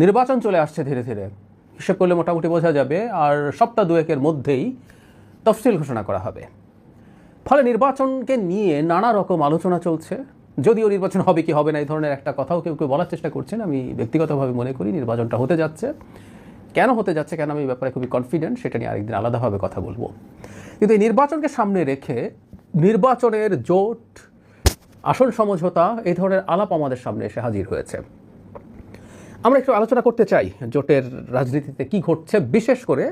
নির্বাচন চলে আসছে ধীরে ধীরে। হিসেব করলে মোটামুটি বোঝা যাবে, আর সপ্তাহ দুয়েকের মধ্যেই তফসিল ঘোষণা করা হবে। ফলে নির্বাচনকে নিয়ে নানা রকম আলোচনা চলছে। যদিও নির্বাচন হবে কি হবে না এই ধরনের একটা কথাও কেউ কেউ বলার চেষ্টা করছেন, আমি ব্যক্তিগতভাবে মনে করি নির্বাচনটা হতে যাচ্ছে। কেন হতে যাচ্ছে কেন আমি ব্যাপারে খুবই কনফিডেন্ট সেটা নিয়ে আরেকদিন আলাদাভাবে কথা বলব। কিন্তু এই নির্বাচনকে সামনে রেখে নির্বাচনের জোট আসন সমঝোতা, এই ধরনের আলাপ আমাদের সামনে এসে হাজির হয়েছে। আমরা একটু আলোচনা করতে চাই জোটের রাজনীতিতে কি ঘটছে, বিশেষ করে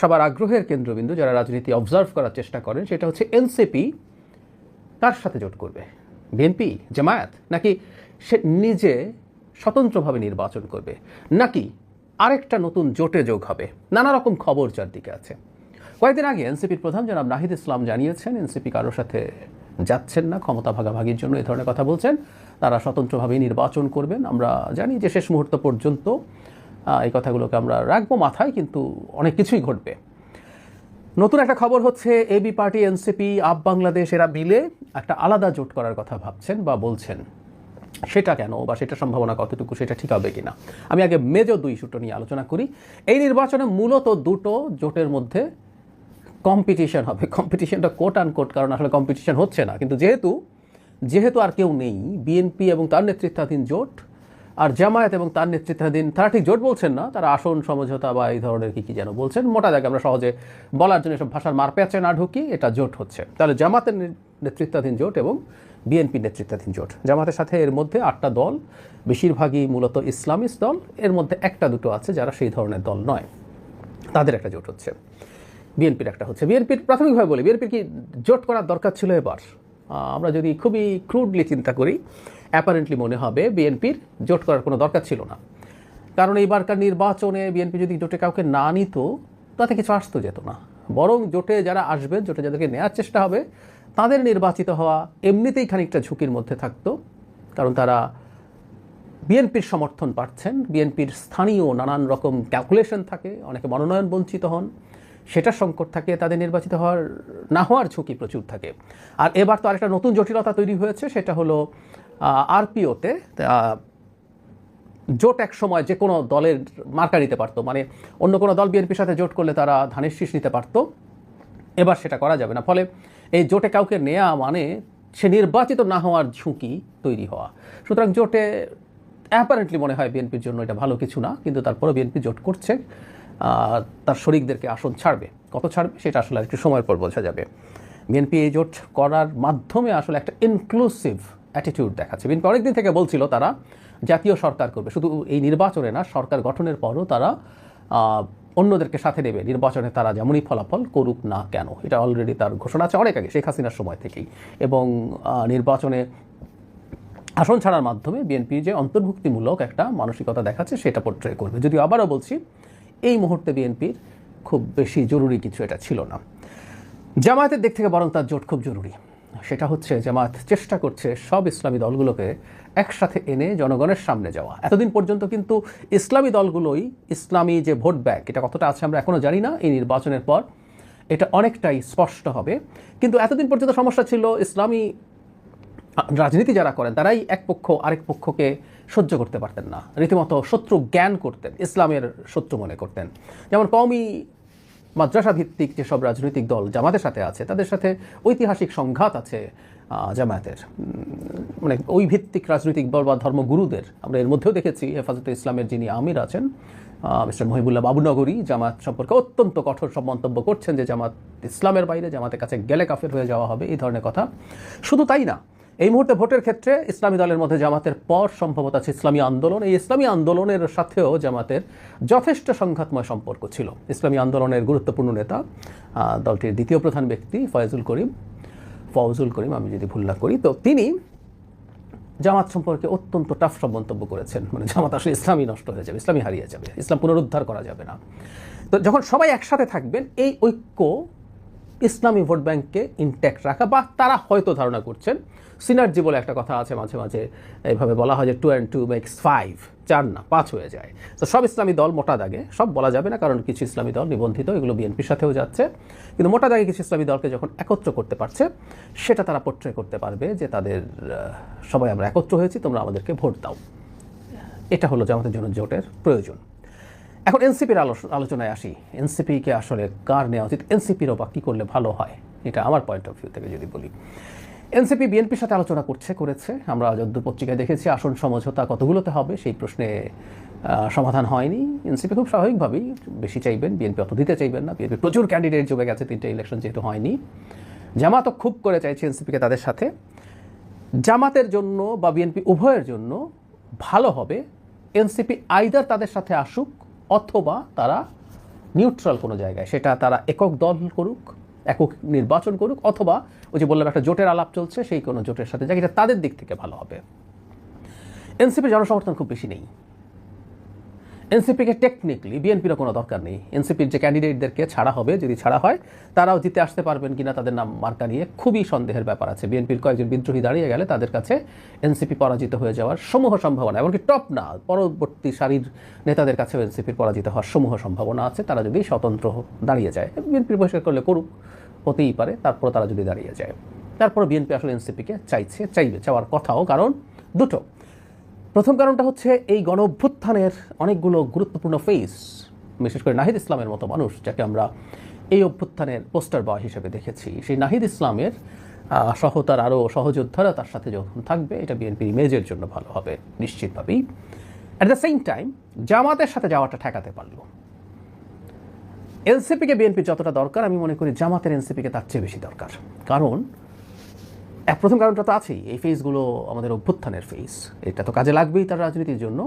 সবার আগ্রহের কেন্দ্রবিন্দু যারা রাজনীতি অবজার্ভ করার চেষ্টা করেন, সেটা হচ্ছে এনসিপি কার সাথে জোট করবে। বিএনপি জামায়াত, নাকি সে নিজে স্বতন্ত্রভাবে নির্বাচন করবে, নাকি আরেকটা নতুন জোটে যোগ হবে? নানা রকম খবর চারদিকে আছে। কয়েকদিন আগে এনসিপির প্রধান জনাব নাহিদ ইসলাম জানিয়েছেন এনসিপি কারোর সাথে যাচ্ছেন না, ক্ষমতা ভাগাভাগির জন্য এ ধরনের কথা বলছেন। তারা স্বতন্ত্রভাবে নির্বাচন করবেন। আমরা জানি যে শেষ মুহূর্ত পর্যন্ত এই কথাগুলোকে আমরা রাখব মাথায়, কিন্তু অনেক কিছুই ঘটবে। নতুন একটা খবর হচ্ছে AB party NCP AAP Bangladesh, এরা মিলে একটা আলাদা জোট করার কথা ভাবছেন বা বলছেন। সেটা কেন বা সেটা সম্ভাবনা কতটুকু, সেটা ঠিক হবে কিনা? আমি আগে মেজর দুই ইস্যুটা নিয়ে আলোচনা করি। এই নির্বাচনে মূলত দুটো জোটের মধ্যে কম্পিটিশন হবে। কম্পিটিশনটা কোট আন কোট কারণ আসলে কম্পিটিশন হচ্ছে না। কিন্তু যেহেতু যেহেতু আর কেউ নেই বিএনপি এবং তার নেতৃত্বাধীন জোট আর জামায়াত এবং তার নেতৃত্বাধীন, তারা ঠিক জোট বলছেন না, তারা আসন সমঝোতা বা এই ধরনের কী কী যেন বলছেন, মোটা দাগে আমরা সহজে বলার জন্য সব ভাষার মারপ্যাচে না ঢুকি, এটা জোট হচ্ছে। তাহলে জামাতের নেতৃত্বাধীন জোট এবং বিএনপি নেতৃত্বাধীন জোট। জামাতের সাথে এর মধ্যে আটটা দল, বেশিরভাগই মূলত ইসলামিস্ট দল, এর মধ্যে একটা দুটো আছে যারা সেই ধরনের দল নয়। তাদের একটা জোট হচ্ছে। বিএনপির একটা হচ্ছে। বিএনপির প্রাথমিকভাবে বলি, বিএনপির কি জোট করার দরকার ছিল এবার? আমরা যদি খুবই ক্রুডলি চিন্তা করি অ্যাপারেন্টলি মনে হবে বিএনপির জোট করার কোনো দরকার ছিল না। কারণ এইবারকার নির্বাচনে বিএনপি যদি জোটে কাউকে না নিত, তাতে কিছু আসতো যেত না। বরং জোটে যারা আসবেন জোটে যাদেরকে নেওয়ার চেষ্টা হবে, তাদের নির্বাচিত হওয়া এমনিতেই খানিকটা ঝুঁকির মধ্যে থাকতো। কারণ তারা বিএনপির সমর্থন পাচ্ছেন, বিএনপির স্থানীয় নানান রকম ক্যালকুলেশন থাকে, অনেকে মনোনয়ন বঞ্চিত হন। সেটা সংকট থাকে, তাদের নির্বাচিত হওয়ার, না হওয়ার ঝুঁকি প্রচুর থাকে। আর এবার তো আরেকটা নতুন জটিলতা তৈরি হয়েছে, সেটা হলো আরপিওতে জোট এক সময় যে কোনো দলের মার্কা নিতে পারতো মানে অন্য কোনো দল বিএনপির সাথে জোট করলে তারা ধানের শীষ নিতে পারতো। এবার সেটা করা যাবে না, ফলে এই জোটে কাউকে নেওয়া মানে সে নির্বাচিত না হওয়ার ঝুঁকি তৈরি হওয়া। সুতরাং জোটে, অ্যাপারেন্টলি মনে হয় বিএনপির জন্য এটা ভালো কিছু না, কিন্তু তারপরে বিএনপি জোট করছে। তার শরিকদেরকে আসন ছাড়বে। কত ছাড়বে? সেটা আসলে একটু সময়ের পর বোঝা যাবে। বিএনপি এই জোট করার মাধ্যমে আসলে একটা ইনক্লুসিভ অ্যাটিটিউড দেখাচ্ছে। বিএনপি অনেকদিন থেকে বলছিল তারা জাতীয় সরকার করবে। শুধু এই নির্বাচনে না, সরকার গঠনের পরও তারা অন্যদেরকে সাথে নেবে। নির্বাচনে তারা যেমনই ফলাফল করুক না কেন। এটা অলরেডি তার ঘোষণা আছে অনেক আগে, শেখ হাসিনার সময় থেকেই। এবং নির্বাচনে আসন ছাড়ার মাধ্যমে বিএনপি যে অন্তর্ভুক্তিমূলক একটা মানসিকতা দেখাচ্ছে, সেটা পোট্রে করবে। যদিও আবারও বলছি এই মুহূর্তে বিএনপির খুব বেশি জরুরি কিছু এটা ছিল না। জামায়াতের দিক থেকে বরং তার জোট খুব জরুরি। সেটা হচ্ছে জামায়াত চেষ্টা করছে সব ইসলামী দলগুলোকে একসাথে এনে জনগণের সামনে যাওয়া। এতদিন পর্যন্ত কিন্তু ইসলামী দলগুলোই ইসলামী যে ভোট ব্যাংক, এটা কতটা আছে আমরা এখনও জানি না, এই নির্বাচনের পর। এটা অনেকটাই স্পষ্ট হবে। কিন্তু এতদিন পর্যন্ত সমস্যা ছিল ইসলামী রাজনীতি যারা করেন, তারাই এক পক্ষ, আরেক পক্ষকে সহ্য করতে পারতেন না। রীতিমতো শত্রু জ্ঞান করতেন, ইসলামের শত্রু মনে করতেন। যেমন কওমি মাদ্রাসা ভিত্তিক যেসব রাজনৈতিক দল জামাতের সাথে আছে, তাদের সাথে ঐতিহাসিক সংঘাত আছে জামায়াতের। মানে ওই ভিত্তিক রাজনৈতিক দল বা ধর্মগুরুদের আমরা এর মধ্যেও দেখেছি, হেফাজতে ইসলামের যিনি আমির আছেন মিস্টার মহিবুল্লাহ বাবুনগরী, জামাত সম্পর্কে অত্যন্ত কঠোর সব মন্তব্য করছেন যে জামাত ইসলামের বাইরে, জামাতের কাছে গেলে কাফের হয়ে যাওয়া হবে, এই ধরনের কথা। শুধু তাই না এই মুহূর্তে ভোটের ক্ষেত্রে ইসলামী দলের মধ্যে জামাতের পর সম্ভবত আছে ইসলামী আন্দোলন। এই ইসলামী আন্দোলনের সাথেও জামাতের যথেষ্ট সংঘাতময় সম্পর্ক ছিল। ইসলামী আন্দোলনের গুরুত্বপূর্ণ নেতা দলটির দ্বিতীয় প্রধান ব্যক্তি ফয়জুল করিম ফৌজুল করিম, আমি যদি ভুল না করি, তো তিনি জামাত সম্পর্কে অত্যন্ত টাফ সব মন্তব্য করেছেন। মানে জামাত আসলে ইসলামই নষ্ট হয়ে যাবে, ইসলামই হারিয়ে যাবে, ইসলাম পুনরুদ্ধার করা যাবে না। তো যখন সবাই একসাথে থাকবেন, এই ঐক্য ইসলামী ভোট ব্যাংককে ইনট্যাক্ট রাখা, বা তারা হয়তো ধারণা করছেন সিনার্জি বলে একটা কথা আছে মাঝে মাঝে, এইভাবে বলা হয় যে two and two makes five চার না, পাঁচ হয়ে যায়। তো সব ইসলামী দল মোটা দাগে, সব বলা যাবে না, কারণ কিছু ইসলামী দল নিবন্ধিত, এগুলো বিএনপির সাথেও যাচ্ছে। কিন্তু মোটা দাগে কিছু ইসলামী দলকে যখন একত্র করতে পারছে, সেটা তারা পোট্রে করতে পারবে যে তাদের সবাই আমরা একত্র হয়েছি, তোমরা আমাদেরকে ভোট দাও। এটা হলো জামাতের জন্য জোটের প্রয়োজন। এখন এনসিপির আলোচনায় আসি। এনসিপিকে আসলে কার নেওয়া উচিত? এনসিপিরও বা কী করলে ভালো হয়? এটা আমার পয়েন্ট অফ ভিউ থেকে যদি বলি। এনসিপি, বিএনপির সাথে আলোচনা করছে, করেছে। আমরা যদ্দূর পত্রিকায় দেখেছি, আসন সমঝোতা কতগুলোতে হবে? সেই প্রশ্নে সমাধান হয়নি। এনসিপি খুব স্বাভাবিকভাবেই বেশি চাইবেন, বিএনপি অত দিতে চাইবেন না। বিএনপি প্রচুর ক্যান্ডিডেট জমে গেছে, তিনটে ইলেকশন যেহেতু হয়নি। জামাতও খুব করে চাইছে এনসিপিকে তাদের সাথে। জামাতের জন্য বা বিএনপি উভয়ের জন্য ভালো হবে। এনসিপি আইদার তাদের সাথে আসুক অথবা তারা নিউট্রাল কোনো জায়গায়, সেটা তারা একক দল করুক, একক নির্বাচন করুক, অথবা ওই যে বললাম একটা জোটের আলাপ চলছে, সেই কোনো জোটের সাথে যাক, এটা তাদের দিক থেকে ভালো হবে। এনসিপির জনসমর্থন খুব বেশি নেই। এনসিপিকে টেকনিক্যালি বিএনপিরও কোনো দরকার নেই। এনসিপির যে ক্যান্ডিডেটদেরকে ছাড়া হবে, যদি ছাড়া হয়, তারাও জিতে আসতে পারবেন কিনা তাদের নাম মার্কা নিয়ে খুবই সন্দেহের ব্যাপার আছে। বিএনপির কয়েকজন বিদ্রোহী দাঁড়িয়ে গেলে তাদের কাছে এনসিপি পরাজিত হয়ে যাওয়ার সমূহ সম্ভাবনা, এমনকি টপ না, পরবর্তী সারির নেতাদের কাছেও এনসিপির পরাজিত হওয়ার সমূহ সম্ভাবনা আছে। তারা যদি স্বতন্ত্র দাঁড়িয়ে যায় বিএনপির বহিষ্কার করলে করুক, হতেই পারে তারপর তারা যদি দাঁড়িয়ে যায়। তারপর বিএনপি আসলে এনসিপিকে চাইছে, চাইবে, চাওয়ার কথাও, কারণ দুটো। প্রথম কারণটা হচ্ছে এই গণ অভ্যুত্থানের অনেকগুলো গুরুত্বপূর্ণ ফেস বিশেষ করে নাহিদ ইসলামের মতো মানুষ, যাকে আমরা এই অভ্যুত্থানের পোস্টার বয় হিসেবে দেখেছি। সেই নাহিদ ইসলামের সহ তার আরও সহযোদ্ধারা তার সাথে যখন থাকবে, এটা বিএনপির ইমেজের জন্য ভালো হবে, নিশ্চিতভাবেই। অ্যাট দ্য সেম টাইম জামাতের সাথে যাওয়াটা ঠেকাতে পারল। এনসিপিকে বিএনপি যতটা দরকার, আমি মনে করি জামাতের এনসিপিকে তার চেয়ে বেশি দরকার। কারণ প্রথম কারণটা তো আছেই, এই ফেসগুলো আমাদের অভ্যুত্থানের ফেস এটা তো কাজে লাগবেই তার রাজনীতির জন্য।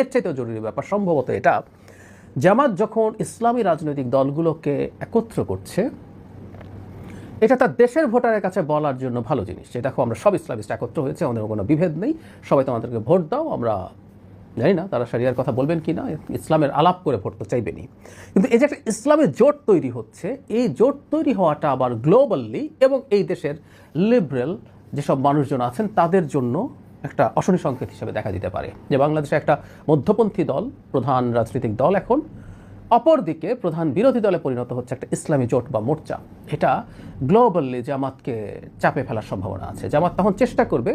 এর চাইতেও জরুরি ব্যাপার, সম্ভবত এটা। জামাত যখন ইসলামী রাজনৈতিক দলগুলোকে একত্র করছে, এটা তার দেশের ভোটারের কাছে বলার জন্য ভালো জিনিস। যে দেখো, আমরা সব ইসলামিস্ট একত্র হয়েছে, আমাদের কোনো বিভেদ নেই। সবাই তোমাদেরকে ভোট দাও, আমরা জানি না, তারা সারিয়ার কথা বলবেন কি না, ইসলামের আলাপ করে ভোট চাইবেনি কিন্তু এই যে একটা ইসলামের জোট তৈরি হচ্ছে, এই জোট তৈরি হওয়াটা আবার গ্লোবালি এবং এই দেশের লিবারেল যেসব মানুষজন আছেন, তাদের জন্য একটা অশনি সংকেত হিসেবে দেখা দিতে পারে। যে বাংলাদেশে একটা মধ্যপন্থী দল, প্রধান রাজনৈতিক দল এখন, অপরদিকে প্রধান বিরোধী দলে পরিণত হচ্ছে একটা ইসলামী জোট বা মোর্চা। এটা গ্লোবালি জামাতকে চাপে ফেলার সম্ভাবনা আছে। জামাত তখন চেষ্টা করবে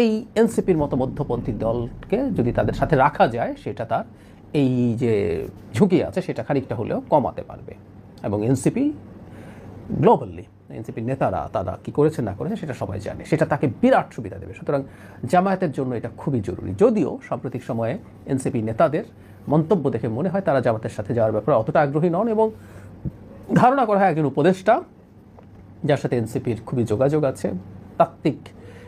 এই এনসিপির মতো মধ্যপন্থী দলকে যদি তাদের সাথে রাখা যায়, সেটা তার এই যে ঝুঁকি আছে, সেটা খানিকটা হলেও কমাতে পারবে। এবং এনসিপি গ্লোবালি, এনসিপির নেতারা তারা কি করেছে না করেছে সেটা সবাই জানে। সেটা তাকে বিরাট সুবিধা দেবে। সুতরাং জামায়াতের জন্য এটা খুবই জরুরি। যদিও সাম্প্রতিক সময়ে এনসিপি নেতাদের মন্তব্য দেখে মনে হয় তারা জামাতের সাথে যাওয়ার ব্যাপারে অতটা আগ্রহী নন এবং ধারণা করা হয় একজন উপদেষ্টা, যার সাথে এনসিপির খুবই যোগাযোগ আছে, তাত্ত্বিক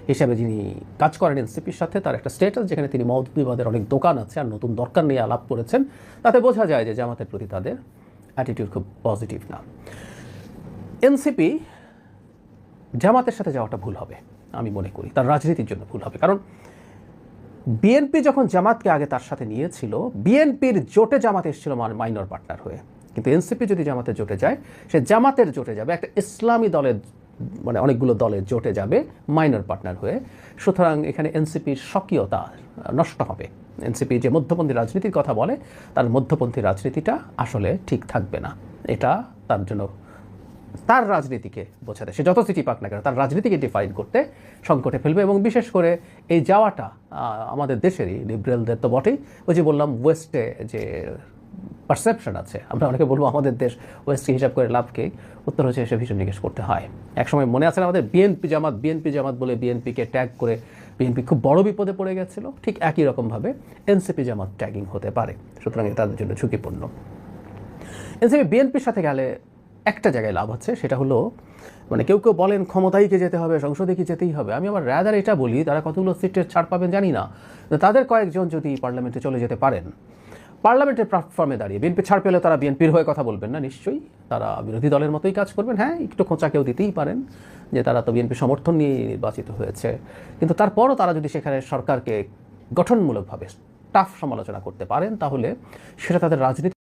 হিসাবে যিনি কাজ করেন এনসিপির সাথে, তার একটা স্টেটাস যেখানে তিনি মত বিবাদের অনেক দোকান আছে আর নতুন দরকার নিয়ে আলাপ করেছেন, তাতে বোঝা যায় যে জামাতের প্রতি তাদের অ্যাটিটিউড খুব পজিটিভ না। এনসিপি জামাতের সাথে যাওয়াটা ভুল হবে, আমি মনে করি। তার রাজনীতির জন্য ভুল হবে। কারণ বিএনপি যখন জামাতকে আগে তার সাথে নিয়েছিল, বিএনপির জোটে জামাত এসেছিল মাইনর পার্টনার হয়ে। কিন্তু এনসিপি যদি জামাতের জোটে যায়, সে জামাতের জোটে যাবে। একটা ইসলামী দলের মানে অনেকগুলো দলের জোটে যাবে মাইনর পার্টনার হয়ে। সুতরাং এখানে এনসিপির স্বকীয়তা নষ্ট হবে। এনসিপি যে মধ্যপন্থী রাজনীতির কথা বলে, তার মধ্যপন্থী রাজনীতিটা আসলে ঠিক থাকবে না। এটা তার জন্য তার রাজনীতিকে বোঝাতে। সে যত সিটি পাক না কেন, তার রাজনীতিকে ডিফাইন করতে সংকটে ফেলবে এবং বিশেষ করে এই যাওয়াটা আমাদের দেশেরই লিবারেলদের তো বটেই। ওই যে বললাম ওয়েস্টে যে পারসেপশন আছে। আমরা অনেকে বলব আমাদের দেশ ওয়েস্টকে হিসাব করে লাভকে উত্তর হচ্ছে এসে ভীষণ জিজ্ঞেস করতে হয়। একসময় মনে আছে আমাদের বিএনপি জামাত? বিএনপি জামাত বলে বিএনপিকে ট্যাগ করে বিএনপি খুব বড় বিপদে পড়ে গেছিল। ঠিক একই রকমভাবে এনসিপি জামাত ট্যাগিং হতে পারে। সুতরাং তাদের জন্য ঝুঁকিপূর্ণ। এনসিপি বিএনপির সাথে গেলে একটা জায়গায় লাভ হচ্ছে, সেটা হলো মানে কেউ কেউ বলেন ক্ষমতায় যেতে হবে, সংসদে কি যেতেই হবে। আমি আমার রাদার এটা বলি, তারা কতগুলো সিটের ছাড় পাবেন জানি না। তাদের কয়েকজন যদি পার্লামেন্টে চলে যেতে পারেন পার্লামেন্টের প্ল্যাটফর্মে দাঁড়িয়ে। বিএনপি ছাড় পেলে তারা বিএনপির হয়ে কথা বলবেন না, নিশ্চয়ই। তারা বিরোধী দলের মতোই কাজ করবেন। হ্যাঁ একটু খোঁচা কেউ দিতেই পারেন যে তারা তো বিএনপি সমর্থন নিয়ে নির্বাচিত হয়েছে। কিন্তু তারপরও তারা যদি সেখানে সরকারকে গঠনমূলকভাবে টাফ সমালোচনা করতে পারেন, তাহলে সেটা তাদের রাজনীতি